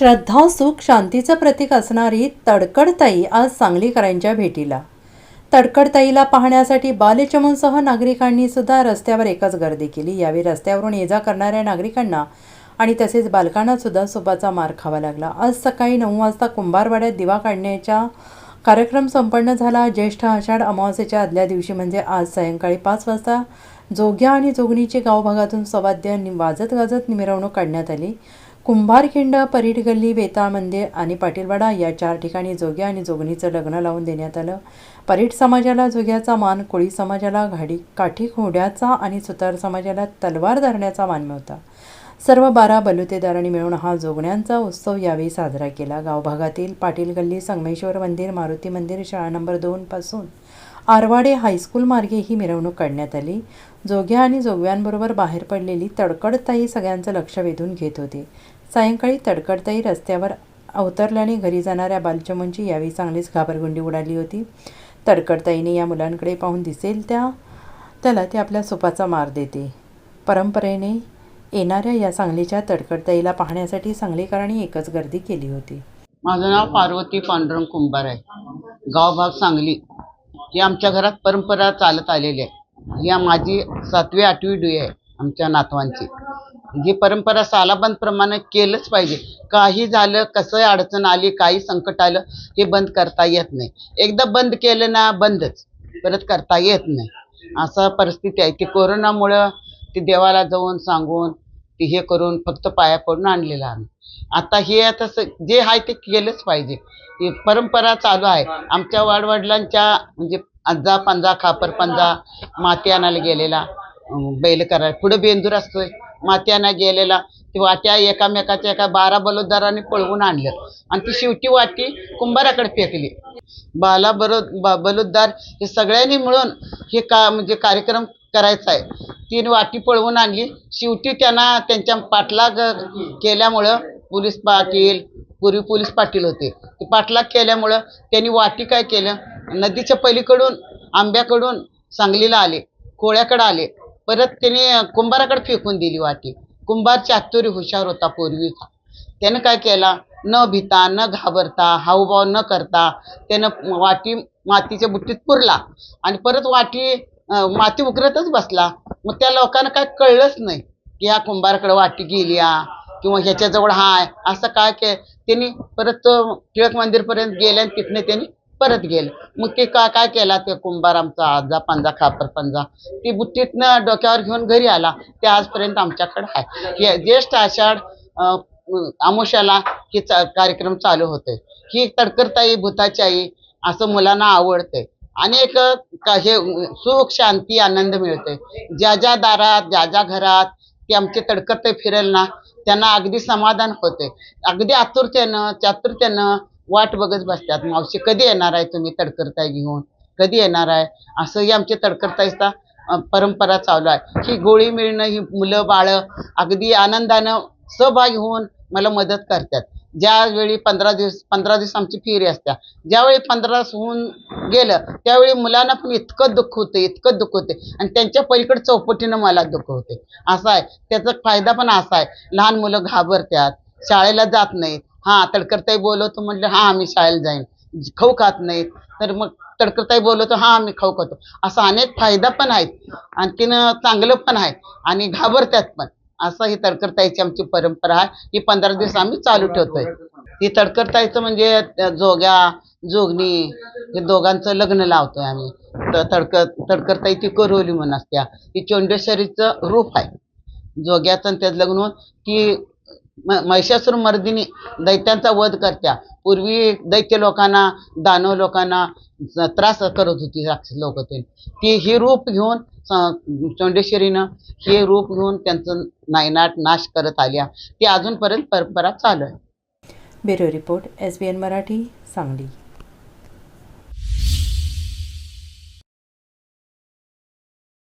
श्रद्धा सुख शांतीचं प्रतीक असणारी तडकडताई आज सांगलीकरांच्या भेटीला. तडकडताईला पाहण्यासाठी बालचमनसह नागरिकांनी सुद्धा रस्त्यावर एकच गर्दी केली. यावेळी रस्त्यावरून ये जा करणाऱ्या नागरिकांना आणि तसेच बालकांना सुद्धा सुपाचा मार खावा लागला. आज सकाळी नऊ वाजता कुंभारवाड्यात दिवा काढण्याच्या कार्यक्रम संपन्न झाला. ज्येष्ठ आषाढ अमावस्येच्या आदल्या दिवशी म्हणजे आज सायंकाळी पाच वाजता जोग्या आणि जोगणीची गावभागातून सवाद्य नि- वाजत गाजत मिरवणूक काढण्यात आली. कुंभारखिंड परीट गल्ली वेताळ मंदिर आणि पाटीलवाडा या चार ठिकाणी जोग्या आणि जोगणीचं लग्न लावून देण्यात आलं. परीट समाजाला जोग्याचा मान कोळी समाजाला घाडी काठी खोड्याचा आणि सुतार समाजाला तलवार धरण्याचा मान मिळवता. सर्व बारा बलुतेदारांनी मिळून हा जोगण्यांचा उत्सव यावेळी साजरा केला. गावभागातील पाटील गल्ली संगमेश्वर मंदिर मारुती मंदिर शाळा नंबर दोनपासून आरवाडे हायस्कूल मार्गे ही मिरवणूक काढण्यात आली. जोग्या आणि जोगव्यांबरोबर बाहेर पडलेली तडकडताई सगळ्यांचं लक्ष वेधून घेत होते. सायंकाळी तडकडताई रस्त्यावर अवतरल्याने घरी जाणाऱ्या बालचमनची यावेळी चांगलीच घाबरगुंडी उडाली होती. तडकडताईने या मुलांकडे पाहून दिसेल त्या त्याला ते आपल्या सुपाचा मार देते. परंपरेने येणाऱ्या या सांगलीच्या तडकडताईला पाहण्यासाठी सांगलीकरांनी एकच गर्दी केली होती. माझं नाव पार्वती पांडुरंग कुंभार आहे. गाव भाग सांगली. ही आमच्या घरात परंपरा चालत आलेली आहे. ही माझी सातवी आठवी डुई आहे आमच्या नातवांची. ही परंपरा सालाबंदप्रमाणे केलंच पाहिजे. काही झालं कसं अडचण आली काही संकट आलं हे बंद करता येत नाही. एकदा बंद केलं ना बंदच. परत करता येत नाही. असं परिस्थिती आहे की कोरोनामुळं ते देवाला जाऊन सांगून हे करून फक्त पाया पडून आणलेलं आम्ही. आता हे आता जे आहे ते केलंच पाहिजे. परंपरा चालू आहे. आमच्या वाडवडिलांच्या म्हणजे आजा पंजा खापर पंजा माती आणायला गेलेला बैल करायला. पुढे बेंदूर असतोय. माती आणायला गेलेला. ती वाट्या एकामेकाच्या एका बारा बलुतदारांनी पळवून आणलं. आणि ती शेवटी वाटी कुंभाराकडे फेकली. बाला बरो बा बलुतदार हे सगळ्यांनी मिळून हे का म्हणजे कार्यक्रम करायचा आहे. तीन वाटी पळवून आणली. शेवटी त्यांना त्यांच्या पाठलाग केल्यामुळं पोलीस पाटील पूर्वी पोलीस पाटील होते. ते पाठलाग केल्यामुळं त्यांनी वाटी काय केलं? नदीच्या पलीकडून आंब्याकडून सांगलीला आले कोळ्याकडे आले. परत त्यांनी कुंभाराकडे फेकून दिली वाटी. कुंभार चातुरी हुशार होता पूर्वीचा. त्यानं काय केला? न भिता न घाबरता हावभाव न करता त्यानं वाटी मातीच्या बुट्टीत पुरला. आणि परत वाटी माती उकरतच बसला. मग त्या लोकांना काय कळलंच नाही की ह्या कुंभाराकडे वाटी गेली या किंवा ह्याच्याजवळ हाय. असं काय के त्यांनी परत टिळक मंदिरपर्यंत गेले आणि तिथनं त्यांनी परत गेले. मग ते काय काय केला ते कुंभार आमचा आजा पंजा खापर पंजा ती बुट्टीतनं डोक्यावर घेऊन घरी आला. ते आजपर्यंत आमच्याकडे आहे हे ज्येष्ठ आषाढ अं, आमुष्याला हे चा- कार्यक्रम चालू होते ही तडकरताई भूताची आई असं मुलांना आवडते अनेक का- हे सुख शांती आनंद मिळते ज्या ज्या दारात ज्या ज्या घरात ते आमचे तडकरताई फिरेल ना त्यांना अगदी समाधान होते अगदी आतुरतेनं चातुर्तेनं वाट बघत बसतात. मावशी कधी येणार आहे तुम्ही तडकरताई घेऊन? कधी येणार आहे? असंही आमचे तडकरतायचा परंपरा चालू आहे. ही गोळी मिळणं ही मुलं बाळं अगदी आनंदानं सहभागी होऊन मला मदत करतात. ज्यावेळी पंधरा दिवस पंधरा दिवस आमची फेरी असत्या ज्यावेळी पंधरा होऊन गेलं त्यावेळी मुलांना पण इतकं दुःख होतं इतकं दुःख होते. आणि त्यांच्या पलीकडे चौपटीनं मला दुःख होते. असं आहे. त्याचा फायदा पण असा आहे. लहान मुलं घाबरतात शाळेला जात नाहीत. हां तडकरताई बोलवतो म्हटलं हां आम्ही शाळेला जाईन. खाऊ खात नाहीत. तर मग तडकरताई बोलवतो हां आम्ही खाऊ खातो. असं अनेक फायदा पण आहेत. आणखीन चांगलं पण आहे. आणि घाबरतात पण. असं ही तडकरताईची आमची परंपरा आहे. ही पंधरा दिवस आम्ही चालू ठेवतोय. ही तडकरताईचं म्हणजे त्या जोग्या जोगणी हे दोघांचं लग्न लावतोय आम्ही. तर तडक तडकरताई ती कोरवली म्हणून असत्या. ही चोंडेश्वरीचं रूप आहे. जोग्याचं आणि त्याचं लग्न होऊन ती म- महिषासूर मर्दिनी दैत्यांचा वध करत्या. पूर्वी दैत्य लोकांना दानव लोकांना त्रास करत होती राक्षस लोक ते. ती हे रूप घेऊन चोंडेश्वरीनं हे रूप घेऊन त्यांचं नायनाट नाश करत आल्या. ती अजूनपर्यंत परंपरा चालू आहे. Bureau report S B N Marathi Sangli.